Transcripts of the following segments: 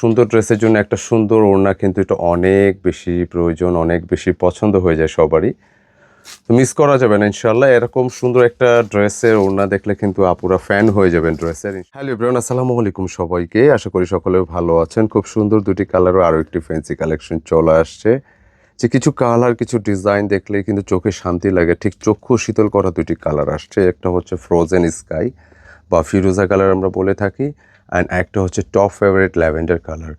সুন্দর ড্রেসের জন্য একটা সুন্দর ওড়না কিন্তু এটা অনেক বেশি প্রয়োজন, অনেক বেশি পছন্দ হয়ে যায় সবারই। তো মিস করা যাবে না ইনশাল্লাহ এরকম সুন্দর একটা ড্রেসের ওড়না দেখলে কিন্তু আপুরা ফ্যান হয়ে যাবেন ড্রেসের। হ্যালো ইব্রাহিম আসসালামু আলাইকুম সবাইকে। আশা করি সকলে ভালো আছেন। খুব সুন্দর দুটি কালারও আরও একটি ফ্যান্সি কালেকশন চলে আসছে। যে কিছু কালার কিছু ডিজাইন দেখলে কিন্তু চোখে শান্তি লাগে। ঠিক চক্ষু শীতল করা দুটি কালার আসছে। একটা হচ্ছে ফ্রোজেন স্কাই বা ফিরোজা কালার আমরা বলে থাকি। অ্যান্ড একটা হচ্ছে টপ ফেভারিট ল্যাভেন্ডার কালার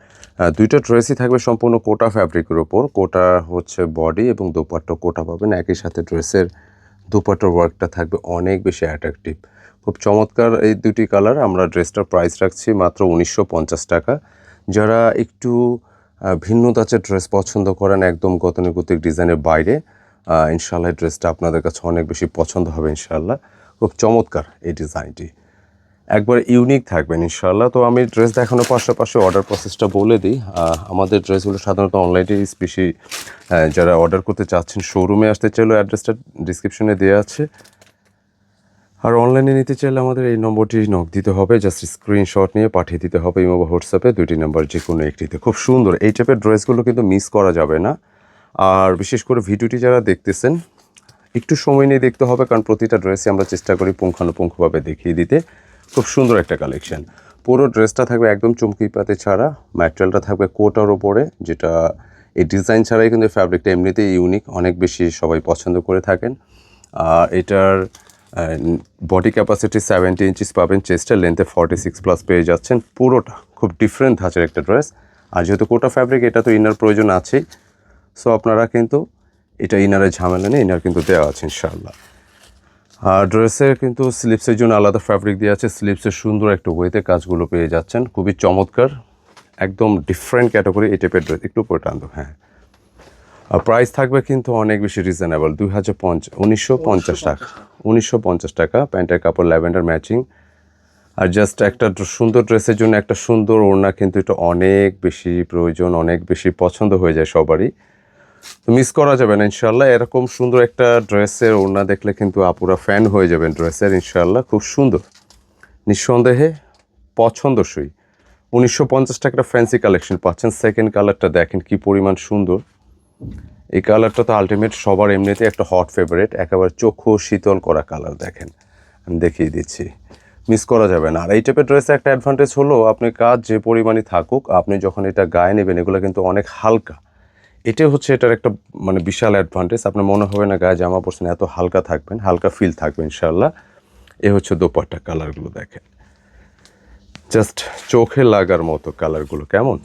দুইটা ড্রেসই থাকবে সম্পূর্ণ কোটা ফ্যাব্রিকের ওপর কোটা হচ্ছে বডি এবং দোপাট্টা কোটা পাবেন। একই সাথে ড্রেসের দুপাট্টার ওয়ার্কটা থাকবে অনেক বেশি অ্যাট্রাকটিভ খুব চমৎকার এই দুটি কালার আমরা ড্রেসটার প্রাইস রাখছি মাত্র উনিশশো পঞ্চাশ টাকা। যারা একটু ভিন্ন ধাঁচের ড্রেস পছন্দ করেন একদম গতানুগতিক ডিজাইনের বাইরে ইনশাল্লাহ ড্রেসটা আপনাদের কাছে অনেক বেশি পছন্দ হবে ইনশাল্লাহ খুব চমৎকার এই ডিজাইনটি একবার ইউনিক থাকবেন ইনশাল্লাহ তো আমি ড্রেস দেখানোর পাশাপাশি অর্ডার প্রসেসটা বলে দিই। আমাদের ড্রেসগুলো সাধারণত অনলাইনে স্পেশি যারা অর্ডার করতে চাচ্ছেন শোরুমে আসতে চাইলেও অ্যাড্রেসটা ডিসক্রিপশনে দেওয়া আছে। আর অনলাইনে নিতে চাইলে আমাদের এই নম্বরটি নক দিতে হবে জাস্ট স্ক্রিনশট নিয়ে পাঠিয়ে দিতে হবে ইমো বা হোয়াটসঅ্যাপে দুইটি নাম্বার যে কোনো একটিতে। খুব সুন্দর, এই টাইপের ড্রেসগুলো কিন্তু মিস করা যাবে না। আর বিশেষ করে ভিডিওটি যারা দেখতেছেন, একটু সময় নিয়ে দেখতে হবে, কারণ প্রতিটা ড্রেসে আমরা চেষ্টা করি পুঙ্খানুপুঙ্খভাবে দেখিয়ে দিতে। খুব সুন্দর একটা কালেকশন পুরো ড্রেসটা থাকবে একদম চমকি পাতে ছাড়া ম্যাটেরিয়ালটা থাকবে কোটার ওপরে যেটা এই ডিজাইন ছাড়াই কিন্তু ফ্যাব্রিকটা এমনিতেই ইউনিক অনেক বেশি সবাই পছন্দ করে থাকেন। আর এটার বডি ক্যাপাসিটি সেভেন্টি ইঞ্চিস পাবেন চেস্টের লেন্থে ফর্টি সিক্স প্লাস পেয়ে যাচ্ছেন। পুরোটা খুব ডিফারেন্ট ধাঁচের একটা ড্রেস আর যেহেতু কোটা ফ্যাব্রিক এটা তো ইনার প্রয়োজন আছেই। সো আপনারা কিন্তু এটা ইনারের ঝামেলা নেই ইনার কিন্তু দেওয়া আছে, ইনশাআল্লাহ। আর ড্রেসের কিন্তু স্লিপসের জন্য আলাদা ফ্যাব্রিক দেওয়া আছে। স্লিপসের সুন্দর একটা ওয়েতে কাজগুলো পেয়ে যাচ্ছেন। খুবই চমৎকার, একদম ডিফারেন্ট ক্যাটাগরি এই টাইপের ড্রেস একটু উপরে টানতো হ্যাঁ। আর প্রাইস থাকবে কিন্তু অনেক বেশি রিজনেবল দুই হাজার পঞ্চাশ, উনিশশো পঞ্চাশ টাকা। উনিশশো পঞ্চাশ টাকা, প্যান্টের কাপড় ল্যাভেন্ডার ম্যাচিং আর জাস্ট একটা সুন্দর ড্রেসের জন্য একটা সুন্দর ওড়না কিন্তু এটা অনেক বেশি প্রয়োজন, অনেক বেশি পছন্দ হয়ে যায় সবারই। তো মিস করা যাবে না ইনশাল্লাহ এরকম সুন্দর একটা ড্রেসের ওড়না দেখলে কিন্তু আপুরা ফ্যান হয়ে যাবেন ড্রেসের ইনশাল্লাহ খুব সুন্দর। নিঃসন্দেহে পছন্দসই। উনিশশো পঞ্চাশ টাকার ফ্যান্সি কালেকশন পাচ্ছেন। সেকেন্ড কালারটা দেখেন কি পরিমাণ সুন্দর। এই কালারটা তো আলটিমেট সবার এমনিতে একটা হট ফেভারিট একেবারে চক্ষু শীতল করা কালার দেখেন। আমি দেখিয়ে দিচ্ছি। মিস করা যাবে না। আর এই টাইপের ড্রেসে একটা অ্যাডভান্টেজ হলো, আপনি কাজ যে পরিমাণে থাকুক, আপনি যখন এটা গায়ে নেবেন, এগুলো কিন্তু অনেক হালকা। এটাই হচ্ছে এটার একটা মানে বিশাল অ্যাডভান্টেজ আপনার মনে হবে না গায়ে জামা পড়ছেন এত হালকা থাকবেন, হালকা ফিল থাকবে ইনশাল্লাহ এ হচ্ছে দোপাট্টা কালারগুলো দেখেন। জাস্ট চোখে লাগার মতো কালারগুলো কেমন?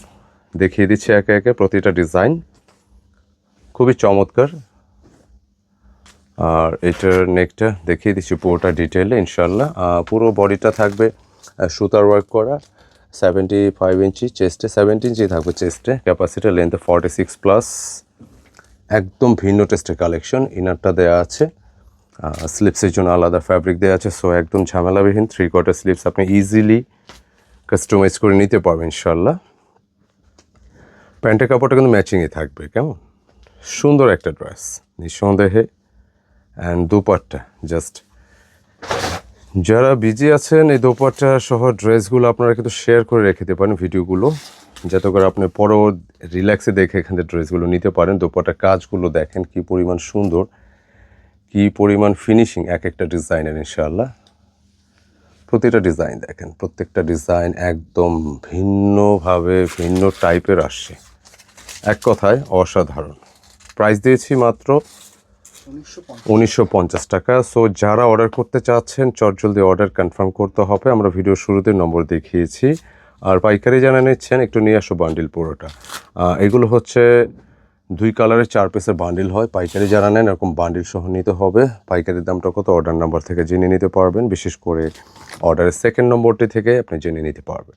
দেখিয়ে দিচ্ছি একে একে, প্রতিটা ডিজাইন খুবই চমৎকার। আর এটার নেকটা দেখিয়ে দিচ্ছি পুরোটা ডিটেলে ইনশাল্লাহ পুরো বডিটা থাকবে সুতার ওয়ার্ক করা। সেভেন্টি ফাইভ ইঞ্চি চেস্টে সেভেন্টি ইঞ্চি থাকবে চেস্টে ক্যাপাসিটি লেন্থে ফর্টি সিক্স প্লাস একদম ভিন্ন টেস্টের কালেকশন ইনারটা দেওয়া আছে। স্লিপসের জন্য আলাদা ফ্যাব্রিক দেওয়া আছে সো একদম ঝামেলাবিহীন। থ্রি কোয়ার্টার স্লিপস আপনি ইজিলি কাস্টমাইজ করে নিতে পারবেন ইনশাল্লাহ প্যান্টের কাপড়টা কিন্তু ম্যাচিংয়ে থাকবে, কেমন? সুন্দর একটা ড্রেস নিঃসন্দেহে। অ্যান্ড দুপাট্টা জাস্ট যারা বিজি আছেন, এই দোপাট্টা সহ ড্রেসগুলো আপনারা কিন্তু শেয়ার করে রেখে দিতে পারেন ভিডিওগুলো। যাতে করে আপনি পরও রিল্যাক্সে দেখে এখান থেকে ড্রেসগুলো নিতে পারেন। দোপাট্টার কাজগুলো দেখেন কি পরিমাণ সুন্দর, কি পরিমাণ ফিনিশিং এক একটা ডিজাইনের ইনশাআল্লাহ। প্রতিটা ডিজাইন দেখেন, প্রত্যেকটা ডিজাইন একদম ভিন্নভাবে, ভিন্ন টাইপের আসছে। এক কথায় অসাধারণ। প্রাইস দিয়েছি মাত্র উনিশশো পঞ্চাশ। টাকা। সো যারা অর্ডার করতে চাচ্ছেন, চটজলদি অর্ডার কনফার্ম করতে হবে। আমরা ভিডিও শুরুতে নম্বর দেখিয়েছি। আর পাইকারি জানা নিচ্ছেন, একটু নিয়ে আসো বান্ডিল পুরোটা। এগুলো হচ্ছে দুই কালারের চার পিসের বান্ডিল হয়। পাইকারি যারা নেন, এরকম বান্ডিল সহ নিতে হবে। পাইকারির দামটা কত? অর্ডার নাম্বার থেকে জেনে নিতে পারবেন। বিশেষ করে অর্ডারের সেকেন্ড নম্বরটি থেকে আপনি জেনে নিতে পারবেন।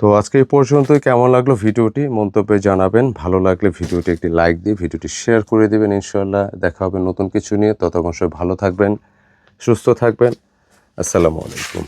তো আজকে এই পর্যন্তই। কেমন লাগল ভিডিওটি? মন্তব্যে জানাবেন। ভালো লাগলে ভিডিওটি একটি লাইক দিয়ে ভিডিওটি শেয়ার করে দেবেন ইনশাল্লাহ দেখা হবে নতুন কিছু নিয়ে। ততক্ষণ সবাই ভালো থাকবেন, সুস্থ থাকবেন। আসসালামু আলাইকুম।